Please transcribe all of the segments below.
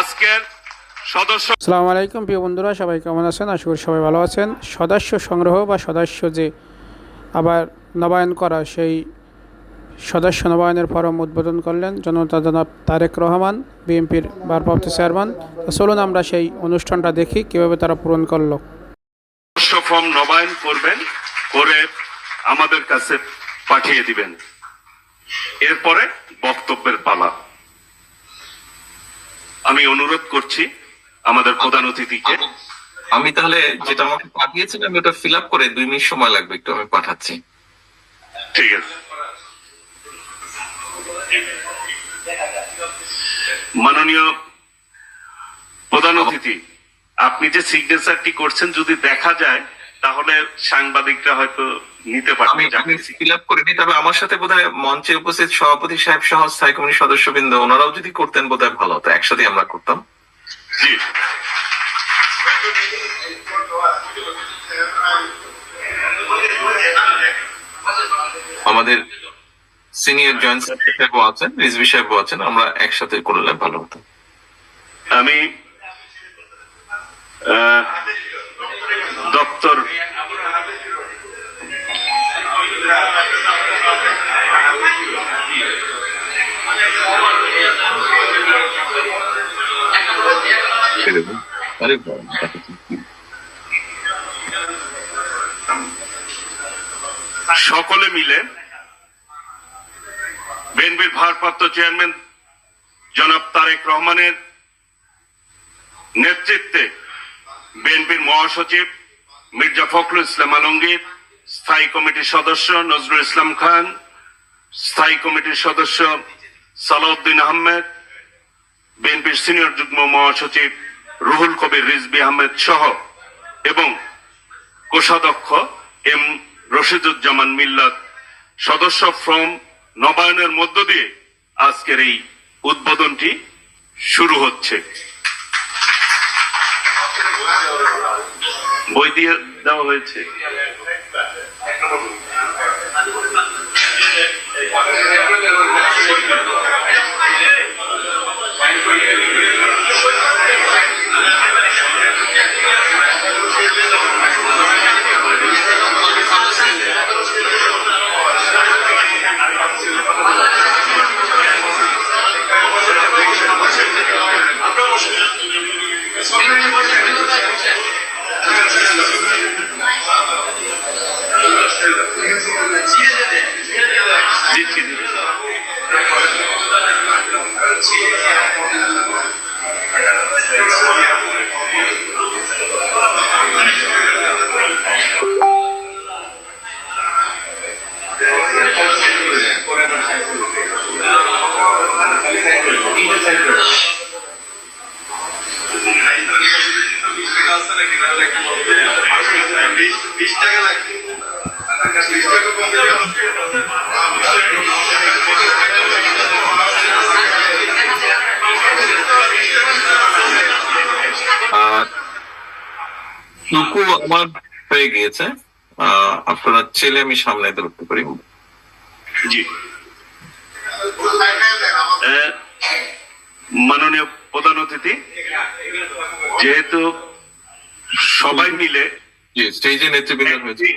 আজকের সদস্য আসসালামু আলাইকুম প্রিয় বন্ধুরা সবাই কেমন আছেন? আশা করি সবাই ভালো আছেন। সদস্য সংগ্রহ বা সদস্য যে আবার নবায়ন করা সেই সদস্য নবায়নের ফরম উদ্বোধন করলেন জনতা জনাব তারেক রহমান বিএনপির ভারপ্রাপ্ত চেয়ারম্যান। চলুন আমরা সেই অনুষ্ঠানটা দেখি কীভাবে তারা পূরণ করল। ফর্ম নবায়ন করবেন করে আমাদের কাছে পাঠিয়ে দিবেন। এরপরে বক্তব্যের পালা। আমি অনুরোধ করছি আমাদের প্রধান অতিথিকে। আমি তাহলে যেটা আমাকে পাঠিয়েছেন আমি ওটা ফিল আপ করে দুই মিনিট সময় লাগবে একটু আমি পাঠাচ্ছি। ঠিক আছে। মাননীয় প্রধান অতিথি আপনি যে সিগনেচারটি করছেন যদি দেখা যায় তাহলে সাংবাদিকরা হয়তো নিতে পারবে আমি ফিল আপ করে নিই তবে আমার সাথে বোধহয় মঞ্চে উপস্থিত সভাপতি সাহেব সহ স্থায়ী কমিটির সদস্যবৃন্দ ওনারাও যদি করতেন বোধহয় ভালো হতো একসাথে আমরা করতাম। জি। আমাদের সিনিয়র জয়েন্ট সাহেবও আছেন রিজভি সাহেবও আছেন আমরা একসাথে করলে ভালো হতো। আমি আরে সকলে মিলে বিএনপির ভারপ্রাপ্ত চেয়ারম্যান জনাব তারেক রহমানের নেতৃত্বে বিএনপির মহাসচিব মির্জা ফখরুল ইসলাম আলমগীর, স্থায়ী কমিটির সদস্য নজরুল ইসলাম খান, স্থায়ী কমিটির সদস্য সালাউদ্দিন আহমেদ, বিএনপির সিনিয়র যুগ্ম মহাসচিব রুহুল কবির রিজবি আহমেদ সহ এবং কোষাধ্যক্ষ এম রশিদুজ্জামান মিল্লাত, সদস্য ফ্রম নবায়নের মধ্য দিয়ে আজকের এই উদ্বোধনটি শুরু হচ্ছে। বই দিয়ে দেওয়া হয়েছে। দিচ্ছি দিচ্ছি। আহ, টুকু আমার হয়ে গিয়েছে। আপনারা ছেলে আমি সামনে ধরতে পারি। জি। মাননীয় প্রধান অতিথি যেহেতু সবাই মিলে স্টেজে নেতৃবৃন্দ হয়েছে।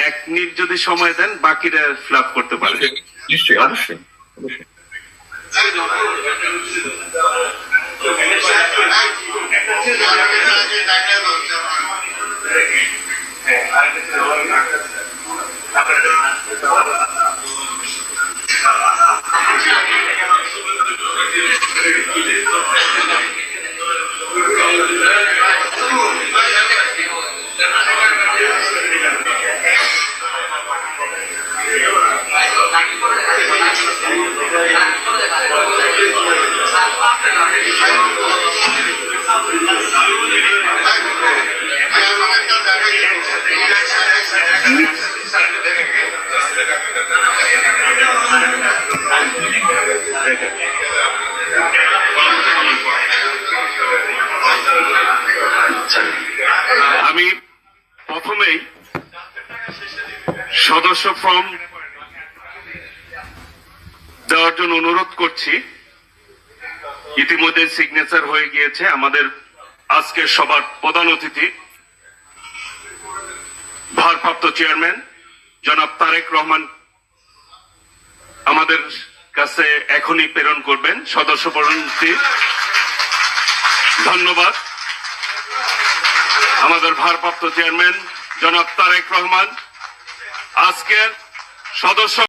এক মিনিট যদি সময় দেন বাকিরা ফ্লাপ করতে পারে নিশ্চয়ই অবশ্যই অবশ্যই। আমি সদস্য ফর্ম দেওয়ার জন্য অনুরোধ করছি। ইতিমধ্যে সিগনেচার হয়ে গিয়েছে আমাদের আজকের সবার প্রধান অতিথি, ভারপ্রাপ্ত চেয়ারম্যান জনাব তারেক রহমান আমাদের কাছে এখনই প্রেরণ করবেন। সদস্য পরিণতি ধন্যবাদ। আমাদের ভারপ্রাপ্ত চেয়ারম্যান জনাব তারেক রহমান আজকের সদস্য